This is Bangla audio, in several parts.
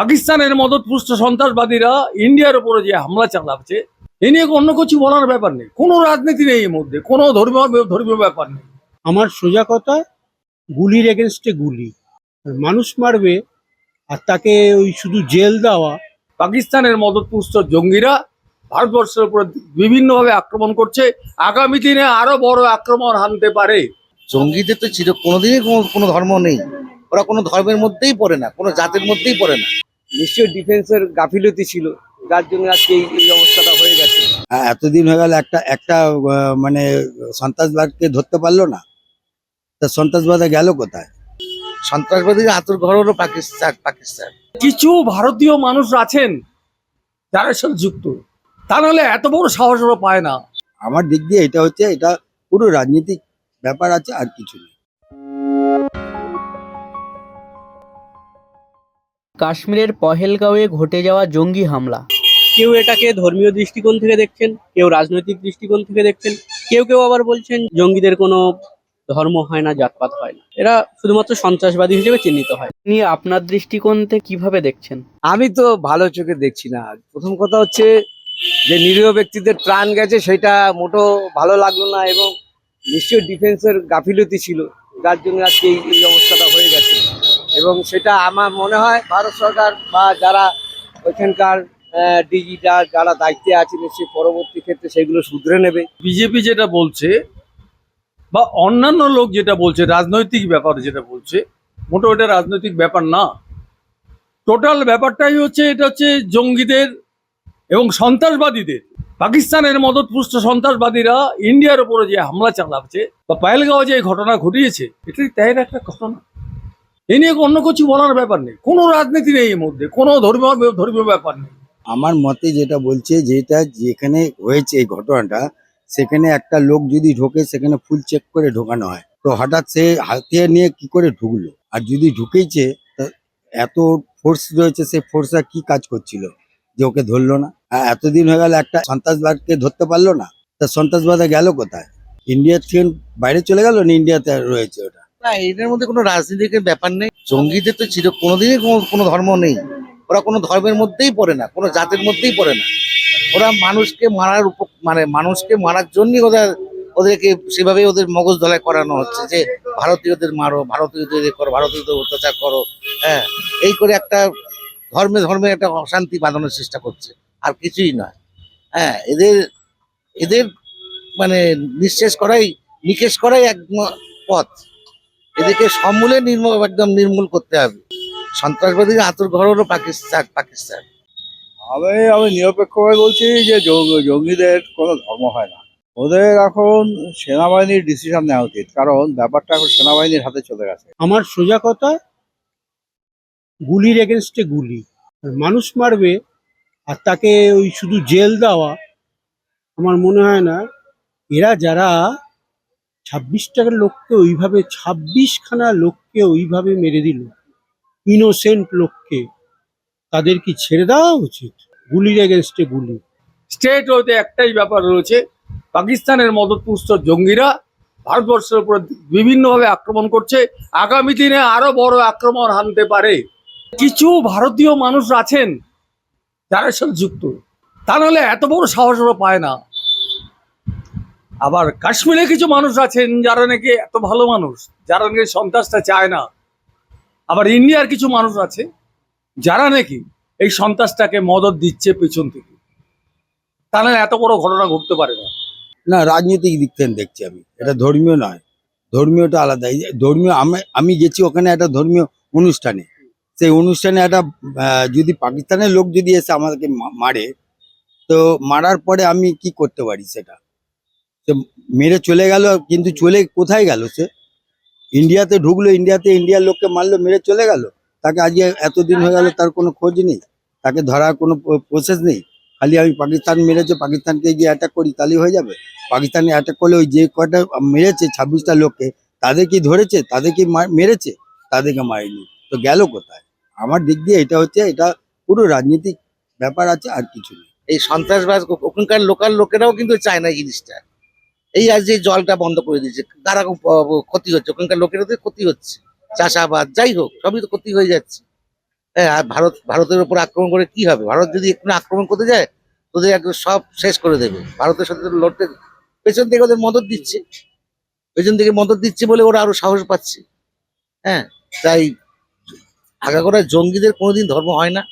পাকিস্তানের মদতপুষ্ট সন্ত্রাসবাদীরা ইন্ডিয়ার উপরে যে হামলা চালাচ্ছে এ নিয়ে অন্য কিছু বলার ব্যাপার নেই। কোনো রাজনীতি নেই এর মধ্যে কোনো ধর্মীয় ধর্মীয় ব্যাপার নেই। আমার সোজা কথা গুলির এগেনস্টে গুলি। মানুষ মারবে আর তাকে ওই শুধু জেল দেওয়া। পাকিস্তানের মদতপুষ্ট জঙ্গিরা ভারতবর্ষের উপরে বিভিন্নভাবে আক্রমণ করছে। আগামী দিনে আরও বড় আক্রমণ হানতে পারে। জঙ্গিদের তো চির কোনোদিনই কোনো কোনো ধর্ম নেই। ওরা কোনো ধর্মের মধ্যেই পড়ে না কোনো জাতির মধ্যেই পড়ে না। নিশ্চয়ই ডিফেন্সের গাফিলতি ছিল যার জন্য আজকে এই অবস্থাটা হয়ে গেছে। হ্যাঁ, এতদিন হয়ে গেল একটা একটা মানে সন্ত্রাসবাদকে ধরতে পারল না। তা সন্ত্রাসবাদে গেল কোথায়? সন্ত্রাসবাদীর আতুর ঘর হলো পাকিস্তান পাকিস্তান। কিছু ভারতীয় মানুষ আছেন যারা সাথে যুক্ত। তা নাহলে এত বড় সাহস পায় না। আমার দিক দিয়ে এটা হচ্ছে এটা পুরো রাজনীতিক ব্যাপার আছে আর কিছু নেই কাশ্মীরের পহেলগাঁওয়ে ঘটে যাওয়া জঙ্গি হামলা। কেউ এটাকে ধর্মীয় দৃষ্টিকোণ থেকে দেখছেন কেউ রাজনৈতিক দৃষ্টিকোণ থেকে দেখছেন কেউ কেউ আবার বলছেন জঙ্গিদের কোনো ধর্ম হয় না জাতপাত হয় না। এরা শুধুমাত্র সন্ত্রাসবাদী হিসেবে চিহ্নিত হয়। নিয়ে আপনার দৃষ্টিকোণ থেকে কীভাবে দেখছেন? আমি তো ভালো চোখে দেখছি না। প্রথম কথা হচ্ছে যে নিরীহ ব্যক্তিদের প্রাণ গেছে সেটা মোটো ভালো লাগল না এবং নিশ্চয়ই ডিফেন্সের গাফিলতি ছিল। যার জন্য আজকে এই এই অবস্থাটা হয়ে গেছে। এবং সেটা আমার মনে হয় ভারত সরকার বা যারা ওইখানকার ডিজিটাল যারা দায়িত্বে আছে, নিশ্চয়ই পরবর্তী ক্ষেত্রে সেগুলো শুধরে নেবে। বিজেপি যেটা বলছে বা অন্যান্য লোক যেটা বলছে, রাজনৈতিক ব্যাপার যেটা বলছে মোটো এটা রাজনৈতিক ব্যাপার না। টোটাল ব্যাপারটাই হচ্ছে, এটা হচ্ছে জঙ্গিদের এবং সন্ত্রাসবাদীদের। পাকিস্তানের মদতপুষ্ট সন্ত্রাসবাদীরা ইন্ডিয়ার উপরে যে হামলা চালাচ্ছে বা পায়েলগাঁও যে ঘটনা ঘটিয়েছে, এটাই তাই একটা ঘটনা। এ নিয়ে অন্য কিছু বলার ব্যাপার নেই। কোনো রাজনীতি নেই এর মধ্যে, কোনো ধর্মীয় ধর্মীয় ব্যাপার নেই। আমার মতে যেটা বলছে, যেটা যেখানে হয়েছে এই ঘটনাটা, সেখানে একটা লোক যদি ঢোকে, সেখানে ফুল চেক করে ঢোকানো হয়। তো হঠাৎ সে হাতিয়ার নিয়ে কি করে ঢুকলো? আর যদি ঢুকেইছে এত ফোর্স রয়েছে, সে ফোর্সটা কি কাজ করছিল? যে ওকে ধরলো না? আর এতদিন হয়ে গেল একটা সন্ত্রাসবাদকে ধরতে পারল না? তা সন্ত্রাসবাদে গেল কোথায়? ইন্ডিয়া থেকে বাইরে চলে গেল না ইন্ডিয়াতে রয়েছে ওটা? না এটার মধ্যে কোনো রাজনীতিকের ব্যাপার নেই। জঙ্গিদের তো চির, কোনোদিনই কোনো ধর্ম নেই। ওরা কোনো ধর্মের মধ্যেই পড়ে না, কোনো জাতের মধ্যেই পড়ে না। ওরা মানুষকে মারার উপ মানে মানুষকে মারার জন্যই ওদের, ওদেরকে সেভাবেই ওদের মগজ ধলাই করানো হচ্ছে যে, ভারতীয়দের মারো, ভারতীয়দের এ করো, ভারতীয়দের অত্যাচার করো হ্যাঁ। এই করে একটা ধর্মে ধর্মে একটা অশান্তি বাঁধানোর চেষ্টা করছে, আর কিছুই নয়। হ্যাঁ এদের এদের মানে নিঃশেষ করাই, নিকেশ করাই এক পথ। এদেরকে সমূলে নির্মূল একদম নির্মূল করতে হবে। সন্ত্রাসবাদীর আতুর ঘর হলো পাকিস্তান পাকিস্তান। আমি আমি নিরপেক্ষভাবে বলছি যে জঙ্গি- জঙ্গিদের কোনো ধর্ম হয় না। ওদের এখন সেনাবাহিনীর ডিসিশন নেওয়া উচিত কারণ ব্যাপারটা এখন সেনাবাহিনীর হাতে চলে গেছে। আমার সোজা কথা গুলির এগেনস্টে গুলি। মানুষ মারবে আর তাকে ওই শুধু জেল দেওয়া আমার মনে হয় না এরা যারা ছাব্বিশটার লোককে ওইভাবে, ছাব্বিশখানা লোককে ওইভাবে মেরে দিল। ইনোসেন্ট লোককে। তাদের কি ছেড়ে দেওয়া উচিত? গুলির এগেনস্টে গুলি। স্টেট হইতে একটাই ব্যাপার রয়েছে, পাকিস্তানের মদতপুষ্ট জঙ্গিরা ভারতবর্ষের উপরে বিভিন্নভাবে আক্রমণ করছে। আগামী দিনে আরও বড় আক্রমণ হানতে পারে। কিছু ভারতীয় মানুষ আছেন যারা সাথে যুক্ত। তা নাহলে এত বড় সাহস পায় না। আবার কাশ্মীরে কিছু মানুষ আছেন যারা নাকি এত ভালো মানুষ, যারা নাকি সন্ত্রাসটা চায় না। আবার ইন্ডিয়ার কিছু মানুষ আছে যারা নাকি এই সন্ত্রাসটাকে মদত দিচ্ছে পেছন থেকে। তাহলে এত বড় ঘটনা ঘটতে পারে না। না, রাজনৈতিক দিক থেকে দেখছি আমি। এটা ধর্মীয় নয়। ধর্মীয়টা আলাদা। ধর্মীয়, আমি গেছি ওখানে একটা ধর্মীয় অনুষ্ঠানে। সেই অনুষ্ঠানে একটা যদি পাকিস্তানের লোক যদি এসে আমাদেরকে মারে, তো মারার পরে আমি কি করতে পারি সেটা? সে মেরে চলে গেল, কিন্তু চলে কোথায় গেল সে? ইন্ডিয়াতে ঢুকলো, ইন্ডিয়াতে ইন্ডিয়ার লোককে মারলো, মেরে চলে গেল। তাকে আজকে এতদিন হয়ে গেল, তার কোনো খোঁজ নেই। তাকে ধরার কোনো প্রসেস নেই। খালি আমি পাকিস্তান মেরেছে, পাকিস্তানকে গিয়ে অ্যাটাক করি তাহলে হয়ে যাবে। পাকিস্তানে অ্যাটাক করলে ওই যে কয়টা মেরেছে, ছাব্বিশটা লোককে, তাদের কি ধরেছে? তাদের কি মেরেছে? তাদেরকে মারেনি। তো গেল কোথায়? আমার দিক দিয়ে এটা হচ্ছে, এটা পুরো রাজনীতিক ব্যাপার আছে, আর কিছু নেই। এই সন্ত্রাসবাদ ওখানকার লোকাল লোকেরাও কিন্তু চায় না জিনিসটা। এই আজ যে জলটা বন্ধ করে দিয়েছে। কারা ক্ষতি হচ্ছে? ওখানকার লোকেরও ক্ষতি হচ্ছে। চাষাবাদ, যাই হোক, সবই তো ক্ষতি হয়ে যাচ্ছে। হ্যাঁ আর ভারত, ভারতের উপর আক্রমণ করে কি হবে? ভারত যদি একটু আক্রমণ করতে যায়, তোদের একদম সব শেষ করে দেবে। ভারতের সাথে লড়তে, পেছন থেকে ওদের মদত দিচ্ছে। পেছন থেকে মদত দিচ্ছে বলে ওরা আরও সাহস পাচ্ছে। হ্যাঁ তাই আগাগোড়া জঙ্গিদের কোনোদিন ধর্ম হয় না।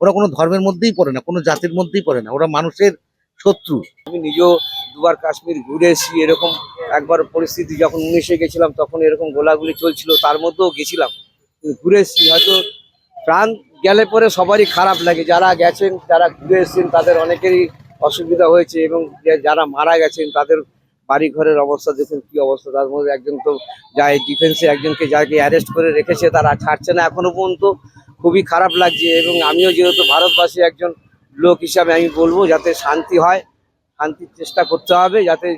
ওরা কোনো ধর্মের মধ্যেই পড়ে না, কোনো জাতির মধ্যেই পড়ে না। ওরা মানুষের শত্রু। আমি নিজেও দুবার কাশ্মীর ঘুরে এসেছি এরকম একবার পরিস্থিতি যখন উনিশে গেছিলাম, তখন এরকম গোলাগুলি চলছিল, তার মধ্যেও গেছিলাম। ঘুরে এসেছি হয়তো প্রাণ গেলে পরে সবারই খারাপ লাগে। যারা গেছেন, যারা ঘুরে এসেছেন, তাদের অনেকেরই অসুবিধা হয়েছে এবং যারা মারা গেছেন, তাদের বাড়ি ঘরের অবস্থা, দেখুন কি অবস্থা, তার মধ্যে একজন তো যায় ডিফেন্সে একজনকে যাকে অ্যারেস্ট করে রেখেছে, তারা ছাড়ছে না এখনও পর্যন্ত। খুবই খারাপ লাগছে এবং আমিও যেহেতু ভারতবাসী একজন লোক হিসাবে আমি বলব, যাতে শান্তি হয়। শান্তির চেষ্টা করতে হবে যাতে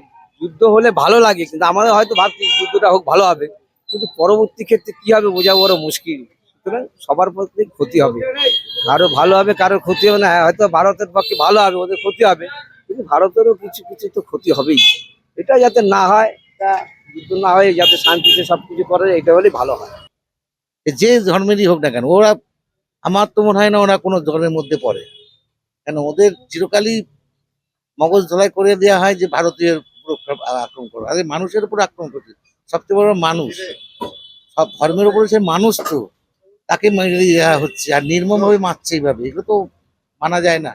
যুদ্ধ হলে ভালো লাগে। কিন্তু আমাদের হয়তো ভাবছি যুদ্ধটা হোক ভালো হবে। কিন্তু পরবর্তী ক্ষেত্রে কি হবে বোঝা বড় মুশকিল। সুতরাং সবার পক্ষে ক্ষতি হবে। কারও ভালো হবে কারোর ক্ষতি হবে না। হ্যাঁ, হয়তো ভারতের পক্ষে ভালো হবে ওদের ক্ষতি হবে। কিন্তু ভারতেরও কিছু কিছু তো ক্ষতি হবেই। এটা যাতে না হয় এটা যুদ্ধ না হয় যাতে শান্তিতে সব সবকিছু করে এটা হলেই ভালো হয়। যে ধর্মেরই হোক না কেন ওরা আমার তো মনে হয় না ওরা কোনো ধর্মের মধ্যে পড়ে। কেন ওদের চিরকালই মগজ ধলাই করে দেওয়া হয় যে ভারতীয় আক্রমণ করো। আরে মানুষের উপর আক্রমণ করছে। সবচেয়ে বড় মানুষ। সব ধর্মের উপরে সে মানুষ তো। তাকে মেরে দেওয়া হচ্ছে। আর নির্মমভাবে মারছে এইভাবে। এগুলো তো মানা যায় না।